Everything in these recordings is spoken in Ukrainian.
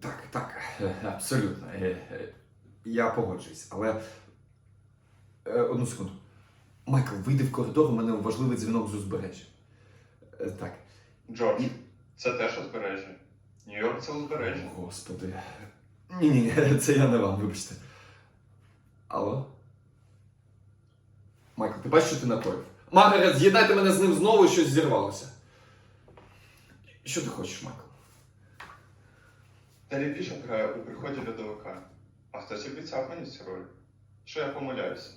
Так, так, абсолютно. Е, е, Я погоджуюсь, але. е, Одну секунду. Майкл, вийди в коридор, у мене важливий дзвінок з узбережжя. Так. Джордж, це теж узбережжя. Нью-Йорк це узбережжя. Господи. Ні, ні, ні, це я не вам, вибачте. Алло? Майкл, ти бачиш, що ти накоїв? Маргарет, з'єднайте мене з ним знову, щось зірвалося. Що ти хочеш, Майкл? Террі грає у приході льодовика. А хтось обіцяв мені цю роль. Що я помиляюся?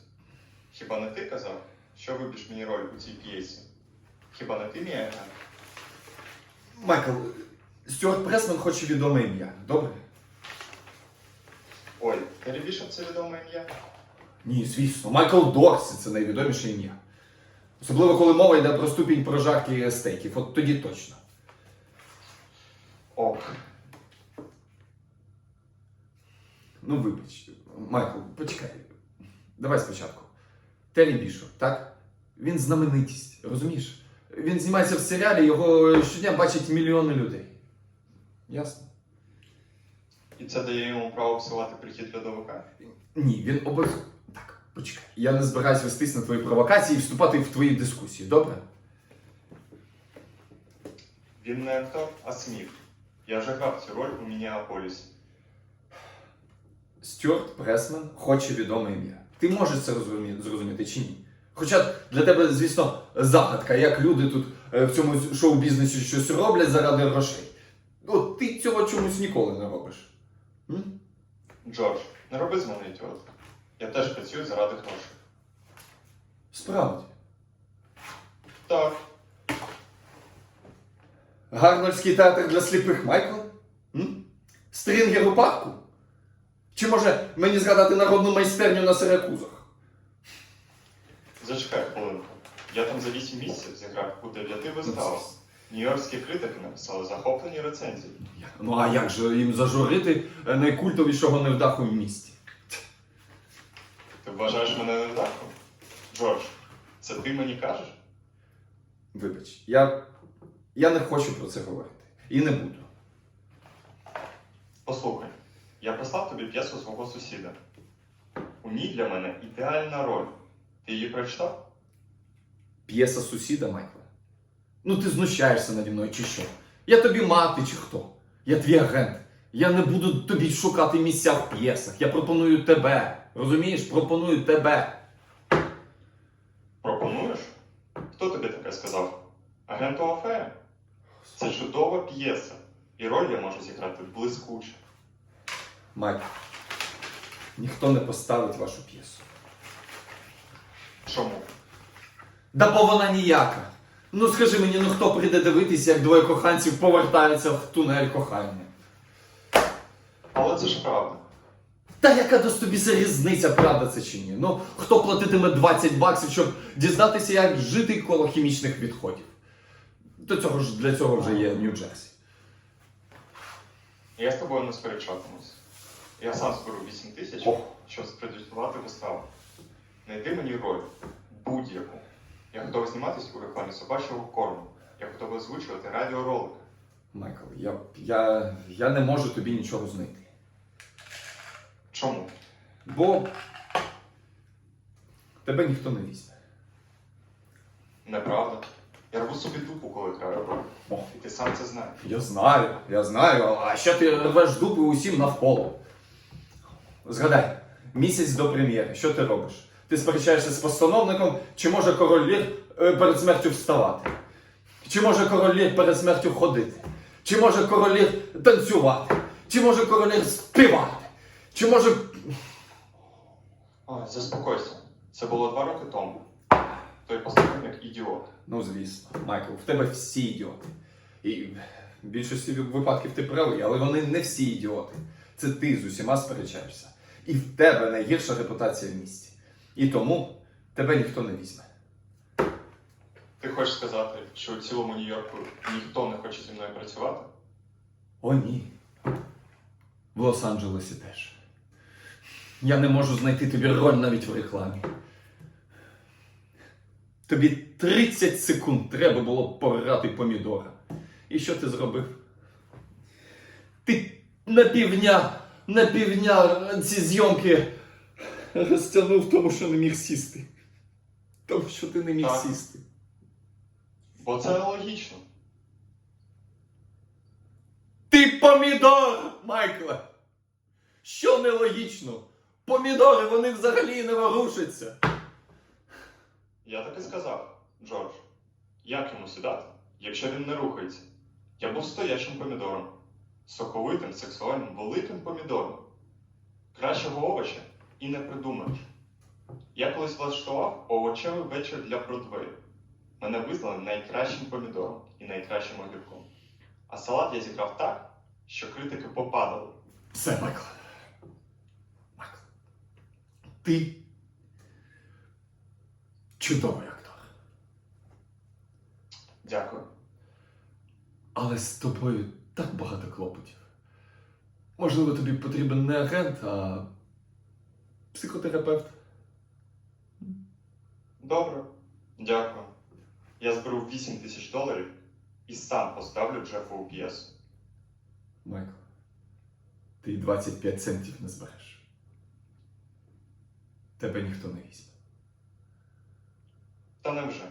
Хіба не ти казав, що вибіж мені роль у цій п'єсі? Хіба не ти мій агент? Майкл, Стюарт Пресман хоче відоме ім'я. Добре? Ой, Террі це відоме ім'я? Ні, звісно. Майкл Дорсі це найвідоміше ім'я. Особливо, коли мова йде про ступінь прожарки стейків. От тоді точно. Ну, вибач, Майкл, почекай. Давай спочатку. Террі Бішоп, так? Він знаменитість, розумієш? Він знімається в серіалі, його щодня бачать мільйони людей. Ясно? І це дає йому право псувати прихід льодовика? Ні, він обов'язково. Так, почекай. Я не збираюсь вестись на твої провокації і вступати в твої дискусії, добре? Він не актор, а сміх. Я грав цю роль у Мініаполісі. Стюарт Пресман хоче відоме ім'я. Ти можеш це розумі- зрозуміти чи ні? Хоча для тебе, звісно, загадка, як люди тут е, в цьому шоу-бізнесі щось роблять заради грошей. От ти цього чомусь ніколи не робиш. М? Джордж, не роби з мене ідіотка. Я теж працюю заради грошей. Справді. Так, Гарнольський театр для сліпих Майкл? М? Стрінгер у парку? Чи може мені згадати народну майстерню на Сиракузах? зачекай хвилинку. Я там за 8 місяців зіграв у 9 виставах. Нью-Йоркські критики написали захоплені рецензії. Ну а як же їм зажурити е, найкультовішого невдаху в місті? Ти вважаєш мене невдахом? Джордж, це ти мені кажеш? Вибач, я, я не хочу про це говорити. І не буду. Послухай, я прислав тобі п'єсу свого сусіда. У ній для мене ідеальна роль. Ти її прочитав? П'єса сусіда, Майкла. Ну ти знущаєшся наді мною чи що? Я тобі мати чи хто? Я твій агент. Я не буду тобі шукати місця в п'єсах. Я пропоную тебе. Розумієш? Пропоную тебе. Пропонуєш? Хто тобі таке сказав? Агенту Афея? Це чудова п'єса. І роль я можу зіграти блискуче. Майкл. Ніхто не поставить вашу п'єсу. Чому? Да бо вона ніяка. Ну скажи мені, ну хто прийде дивитися, як двоє коханців повертаються в тунель кохання? Але це ж правда. Та яка до тобі за різниця, правда це чи ні? Ну хто платитиме 20 баксів, щоб дізнатися, як жити коло хімічних відходів? До цього ж для цього вже є Нью-Джерсі. Я з тобою не сперечатимусь. Я сам зберу 8 тисяч, щоб спродюсувати виставу. Найди мені роль будь-яку. Я готовий зніматися у рекламі собачого корму. Я готовий озвучувати радіоролики. Майкл, я, я, я не можу тобі нічого знайти. Чому? Бо тебе ніхто не візьме. Неправда. Я рву собі дупу, коли роль. О. І ти сам це знаєш. Я знаю, я знаю, а ще ти рвеш дупи усім навколо. Згадай, місяць до прем'єри, що ти робиш? Ти сперечаєшся з постановником, чи може король Лір е, перед смертю вставати? Чи може король Лір перед смертю ходити? Чи може король Лір танцювати? Чи може король Лір співати? Чи може. Ой, заспокойся. Це було два роки тому. Той постановник ідіот. Ну, звісно, Майкл, в тебе всі ідіоти. І в більшості випадків ти правий, але вони не всі ідіоти. Це ти з усіма сперечаєшся. І в тебе найгірша репутація в місті. І тому тебе ніхто не візьме. Ти хочеш сказати, що у цілому Нью-Йорку ніхто не хоче зі мною працювати? О, ні. В Лос-Анджелесі теж. Я не можу знайти тобі роль навіть в рекламі. Тобі 30 секунд треба було порати помідора. І що ти зробив? Ти на півдня, на півдня ці зйомки розтягнув, тому що не міг сісти. Тому що ти не міг Так. сісти. Бо це нелогічно. Ти помідор, Майкле! Що нелогічно? Помідори, вони взагалі не ворушаться. Я так і сказав, Джордж. Як йому сідати, якщо він не рухається? Я був стоячим помідором, соковитим, сексуальним, великим помідором. Кращого овоча і не придумаєш. Я колись влаштував овочевий вечір для Бродвею. Мене визнали найкращим помідором і найкращим огірком. А салат я зіграв так, що критики попадали. Все, Майкл. Майкл. Ти чудовий актор. Дякую. Але з тобою так багато клопотів. Можливо, тобі потрібен не агент, а психотерапевт. Добре, дякую. Я зберу 8 тисяч доларів і сам поставлю Джефу у п'єсу. Майкл, ти й 25 центів не збереш. Тебе ніхто не візьме. Та невже?